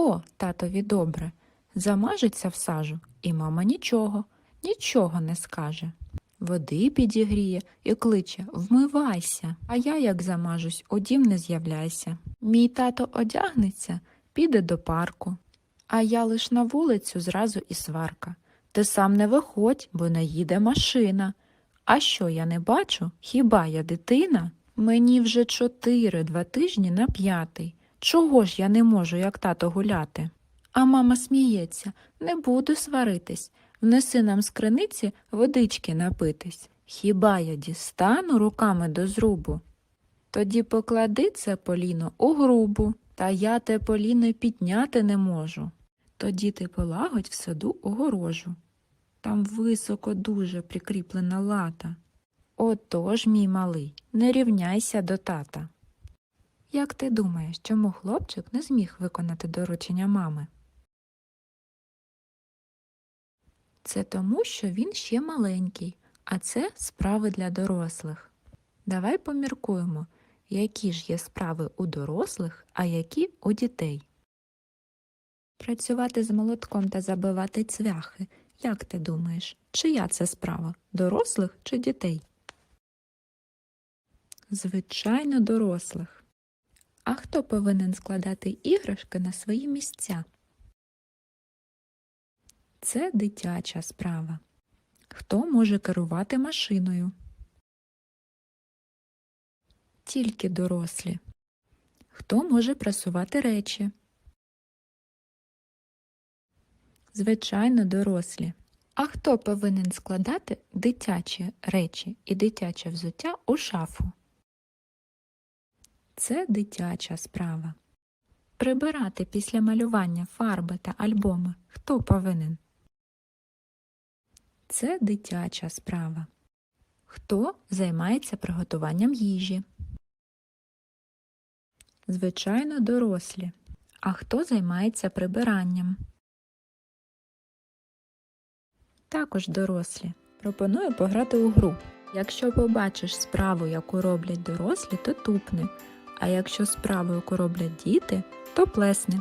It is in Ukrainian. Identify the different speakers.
Speaker 1: О, татові добре. Замажеться в сажу, і мама нічого, нічого не скаже. Води підігріє і кличе Вмивайся. А я, як замажусь, у дім не з'являйся. Мій тато одягнеться, піде до парку. А я лиш на вулицю зразу і сварка. Ти сам не виходь, бо не їде машина. А що я не бачу? Хіба я дитина? Мені вже чотири, два тижні на п'ятий. Чого ж я не можу, як тато гуляти? А мама сміється, не буду сваритись. Внеси нам з криниці водички напитись. Хіба я дістану руками до зрубу? Тоді поклади це поліно у грубу, та я те поліно підняти не можу. Тоді ти полагодь в саду огорожу. Там високо дуже прикріплена лата. Отож, мій малий, не рівняйся до тата. Як ти думаєш, чому хлопчик не зміг виконати доручення мами? Це тому, що він ще маленький, а це справи для дорослих. Давай поміркуємо, які ж є справи у дорослих, а які у дітей. Працювати з молотком та забивати цвяхи. Як ти думаєш, чия це справа дорослих чи дітей? Звичайно, дорослих. А хто повинен складати іграшки на свої місця? Це дитяча справа. Хто може керувати машиною? Тільки дорослі. Хто може прасувати речі? Звичайно, дорослі. А хто повинен складати дитячі речі і дитяче взуття у шафу? Це дитяча справа. Прибирати після малювання фарби та альбоми хто повинен? Це дитяча справа. Хто займається приготуванням їжі? Звичайно, дорослі. А хто займається прибиранням? Також дорослі. Пропоную пограти у гру. Якщо побачиш справу, яку роблять дорослі, то тупни. А якщо справою роблять діти, то плесни.